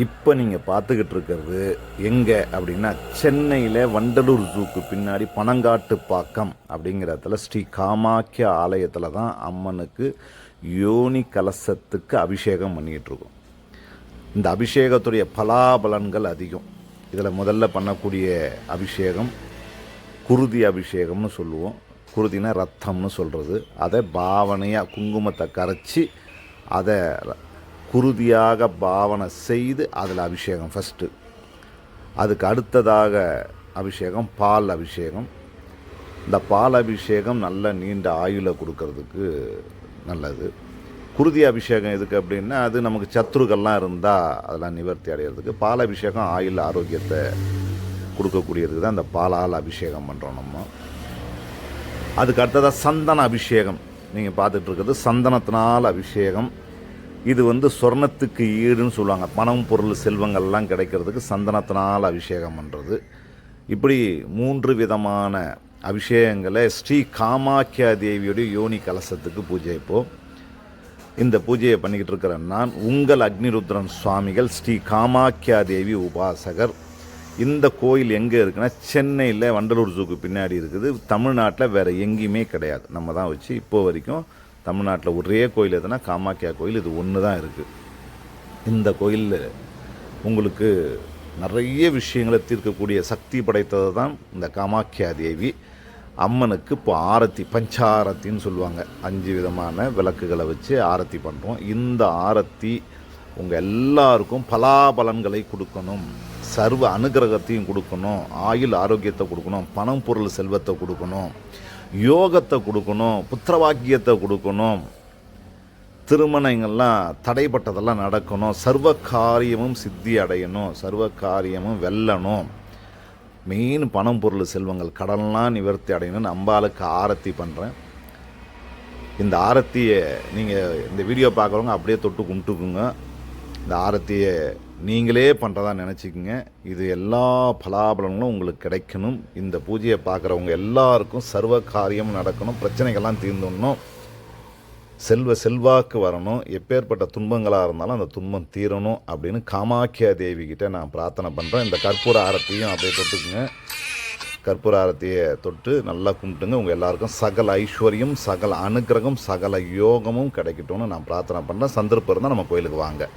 இப்போ நீங்கள் பார்த்துக்கிட்டு இருக்கிறது எங்கே அப்படின்னா சென்னையில் வண்டலூர் ஜூக்கு பின்னாடி பனங்காட்டு பாக்கம் அப்படிங்கிற இடத்துல ஸ்ரீ காமாக்கிய ஆலயத்தில் தான் அம்மனுக்கு யோனி கலசத்துக்கு அபிஷேகம் பண்ணிகிட்ருக்கோம் இந்த அபிஷேகத்துடைய பலாபலன்கள் அதிகம். இதில் முதல்ல பண்ணக்கூடிய அபிஷேகம் குருதி அபிஷேகம்னு சொல்லுவோம். குருதினா ரத்தம்னு சொல்கிறது அதை பாவனையாக குங்குமத்தை கரைச்சி அதை குருதியாக பாவனை செய்து அதில் அபிஷேகம் ஃபஸ்ட்டு அதுக்கு அடுத்ததாக அபிஷேகம் பால் அபிஷேகம். இந்த பால் அபிஷேகம் நல்ல நீண்ட ஆயுளை கொடுக்கறதுக்கு நல்லது. குருதி அபிஷேகம் எதுக்கு அப்படின்னா அது நமக்கு சத்துருக்கள்லாம் இருந்தால் அதெல்லாம் நிவர்த்தி அடைகிறதுக்கு பால் அபிஷேகம் ஆயுள் ஆரோக்கியத்தை கொடுக்கக்கூடியதுக்கு தான் இந்த பாலால் அபிஷேகம் பண்ணுறோம் நம்ம. அதுக்கு அடுத்ததாக சந்தன அபிஷேகம். நீங்கள் பார்த்துட்ருக்கிறது சந்தனத்தினால் அபிஷேகம். இது வந்து சொர்ணத்துக்கு ஈடுன்னு சொல்லுவாங்க. பணம் பொருள் செல்வங்கள்லாம் கிடைக்கிறதுக்கு சந்தனத்தினால் அபிஷேகம் பண்ணுறது இப்படி மூன்று விதமான அபிஷேகங்களை ஸ்ரீ காமாக்கியா தேவியுடைய யோனி கலசத்துக்கு பூஜை இப்போது இந்த பூஜையை பண்ணிக்கிட்டு இருக்கிற நான் உங்கள் அக்னிருத்ரன் சுவாமிகள் ஸ்ரீ காமாக்கியா தேவி உபாசகர். இந்த கோயில் எங்கே இருக்குன்னா சென்னையில் வண்டலூர் ஜூக்கு பின்னாடி இருக்குது. தமிழ்நாட்டில் வேறு எங்கேயுமே கிடையாது. நம்ம தான் வச்சு இப்போ வரைக்கும் தமிழ்நாட்டில் ஒரே கோயில் எதுனா காமாக்கியா கோயில் இது ஒன்று தான் இருக்குது இந்த கோயிலில் உங்களுக்கு நிறைய விஷயங்களை தீர்க்கக்கூடிய சக்தி படைத்தது தான் இந்த காமாக்கியா தேவி. அம்மனுக்கு இப்போ ஆரத்தி பஞ்சாரத்தின்னு சொல்லுவாங்க. அஞ்சு விதமான விளக்குகளை வச்சு ஆரத்தி பண்ணுறோம் இந்த ஆரத்தி உங்கள் எல்லாருக்கும் பலாபலன்களை கொடுக்கணும். சர்வ அனுகிரகத்தையும் கொடுக்கணும். ஆயுள் ஆரோக்கியத்தை கொடுக்கணும். பணம் பொருள் செல்வத்தை கொடுக்கணும். யோகத்தை கொடுக்கணும் புத்திரவாக்கியத்தை கொடுக்கணும். திருமணங்கள்லாம் தடைப்பட்டதெல்லாம் நடக்கணும். சர்வ காரியமும் சித்தி அடையணும் சர்வ காரியமும் வெல்லணும். மெயின் பணம் பொருள் செல்வங்கள் கடன்லாம் நிவர்த்தி அடையணும்னு அம்பாளுக்கு ஆரத்தி பண்ணுறேன் இந்த ஆரத்தியை நீங்கள் இந்த வீடியோ பார்க்குறவங்க அப்படியே தொட்டு கும்பிட்டுக்குங்க. இந்த ஆரத்தியை நீங்களே பண்ணுறதா நினச்சிக்கோங்க. இது எல்லா பலாபலங்களும் உங்களுக்கு கிடைக்கணும். இந்த பூஜையை பார்க்குறவங்க எல்லாருக்கும் சர்வ காரியம் நடக்கணும். பிரச்சனைகள்லாம் தீர்ந்துடணும். செல்வ செல்வாக்கு வரணும். எப்பேற்பட்ட துன்பங்களாக இருந்தாலும் அந்த துன்பம் தீரணும் அப்படின்னு காமாக்கியா தேவி நான் பிரார்த்தனை பண்ணுறேன் இந்த கற்பூர ஆரத்தியும் அப்படியே தொட்டுக்குங்க. கற்பூர ஆரத்தியை தொட்டு நல்லா கும்பிட்டுங்க. உங்கள் எல்லாருக்கும் சகல ஐஸ்வர்யம் சகல அனுக்கிரகம் சகல யோகமும் கிடைக்கட்டும்னு நான் பிரார்த்தனை பண்ணுறேன் சந்தர்ப்பம் இருந்தால் நம்ம கோயிலுக்கு வாங்க.